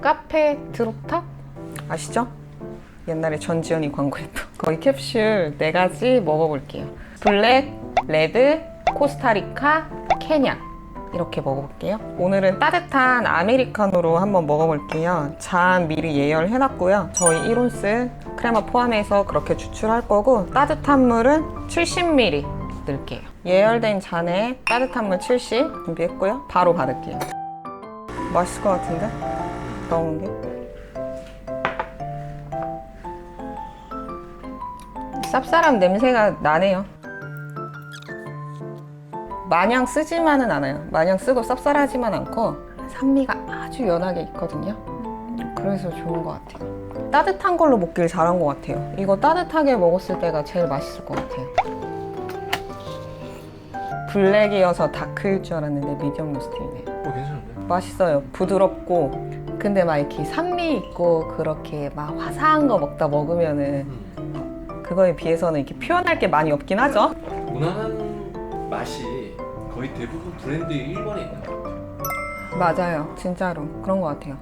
카페 드롭탑 아시죠? 옛날에 전지현이 광고했던 거기 캡슐 네 가지 먹어볼게요. 블랙, 레드, 코스타리카, 케냐 이렇게 먹어볼게요. 오늘은 따뜻한 아메리카노로 한번 먹어볼게요. 잔 미리 예열해놨고요. 저희 1온스 크레마 포함해서 그렇게 추출할 거고 따뜻한 물은 70ml 넣을게요. 예열된 잔에 따뜻한 물 70 준비했고요. 바로 받을게요. 맛있을 것 같은데? 넣은 게. 쌉쌀한 냄새가 나네요. 마냥 쓰지만은 않아요. 마냥 쓰고 쌉쌀하지만 않고 산미가 아주 연하게 있거든요. 그래서 좋은 것 같아요. 따뜻한 걸로 먹길 잘한 것 같아요. 이거 따뜻하게 먹었을 때가 제일 맛있을 것 같아요. 블랙이어서 다크일 줄 알았는데 미디엄 로스팅이네. 어 괜찮은데? 맛있어요. 부드럽고 근데 막 이렇게 산미 있고 그렇게 막 화사한 거 먹다 먹으면은 음. 그거에 비해서는 이렇게 표현할 게 많이 없긴 하죠. 무난한 맛이 거의 대부분 브랜드 1번에 있는 것 같아요. 맞아요. 진짜로 그런 것 같아요.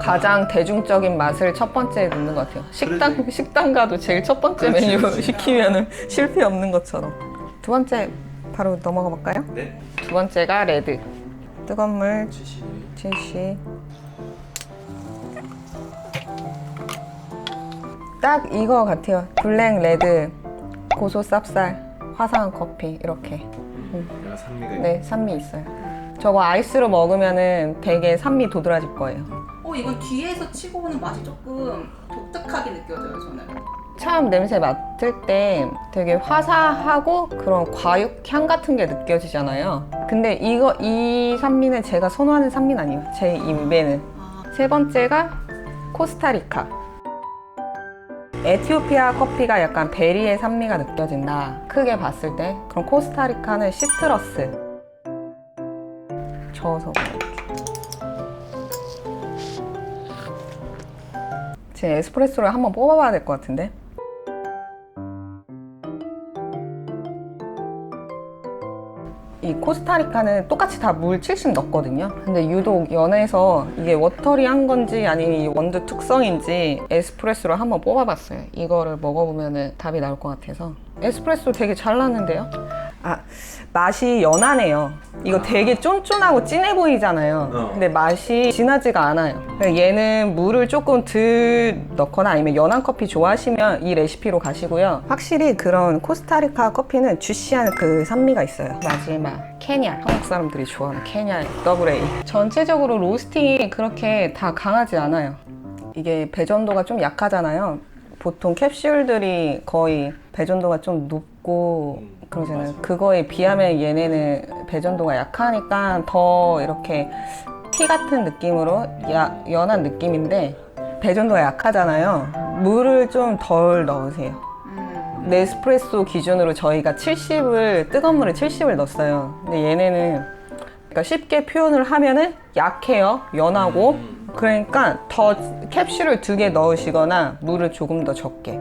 가장 대중적인 맛을 첫 번째에 넣는 것 같아요. 식당 그러지. 식당 가도 제일 첫 번째 그렇지, 메뉴 그렇지. 시키면은 실패 없는 것처럼. 두 번째 바로 넘어가 볼까요? 네. 두 번째가 레드. 뜨거운 물 치시. 70. 딱 이거 같아요. 블랙, 레드, 고소 쌉쌀, 화사한 커피 이렇게. 내가 산미가 있는. 네, 산미 있어요. 저거 아이스로 먹으면은 되게 산미 도드라질 거예요. 어 이건 뒤에서 치고 오는 맛이 조금 독특하게 느껴져요 저는. 처음 냄새 맡을 때 되게 화사하고 그런 과육향 같은 게 느껴지잖아요. 근데 이거 이 산미는 제가 선호하는 산미는 아니에요. 제 입에는. 아, 세 번째가 코스타리카. 에티오피아 커피가 약간 베리의 산미가 느껴진다. 크게 봤을 때. 그럼 코스타리카는 시트러스. 저어서. 지금 에스프레소를 한번 뽑아봐야 될 것 같은데. 이 코스타리카는 똑같이 다 물 70 넣거든요. 근데 유독 연해서 이게 워터리한 건지 아니면 이 원두 특성인지 에스프레소를 한번 뽑아봤어요. 이거를 먹어보면 답이 나올 것 같아서. 에스프레소 되게 잘 나는데요? 아, 맛이 연하네요. 이거 되게 쫀쫀하고 진해 보이잖아요. 어. 근데 맛이 진하지가 않아요. 그러니까 얘는 물을 조금 덜 넣거나 아니면 연한 커피 좋아하시면 이 레시피로 가시고요. 확실히 그런 코스타리카 커피는 주시한 그 산미가 있어요. 마지막 케냐. 한국 사람들이 좋아하는 케냐 더블 A. 전체적으로 로스팅이 그렇게 다 강하지 않아요. 이게 배전도가 좀 약하잖아요. 보통 캡슐들이 거의 배전도가 좀 높 고 음, 그러잖아요. 맞아요. 그거에 비하면 얘네는 배전도가 약하니까 더 이렇게 티 같은 느낌으로 야, 연한 느낌인데 배전도가 약하잖아요. 물을 좀 덜 넣으세요. 음, 네스프레소 기준으로 저희가 70을 뜨거운 물에 70을 넣었어요. 근데 얘네는 그러니까 쉽게 표현을 하면은 약해요. 연하고 음. 그러니까 더 캡슐을 두 개 넣으시거나 물을 조금 더 적게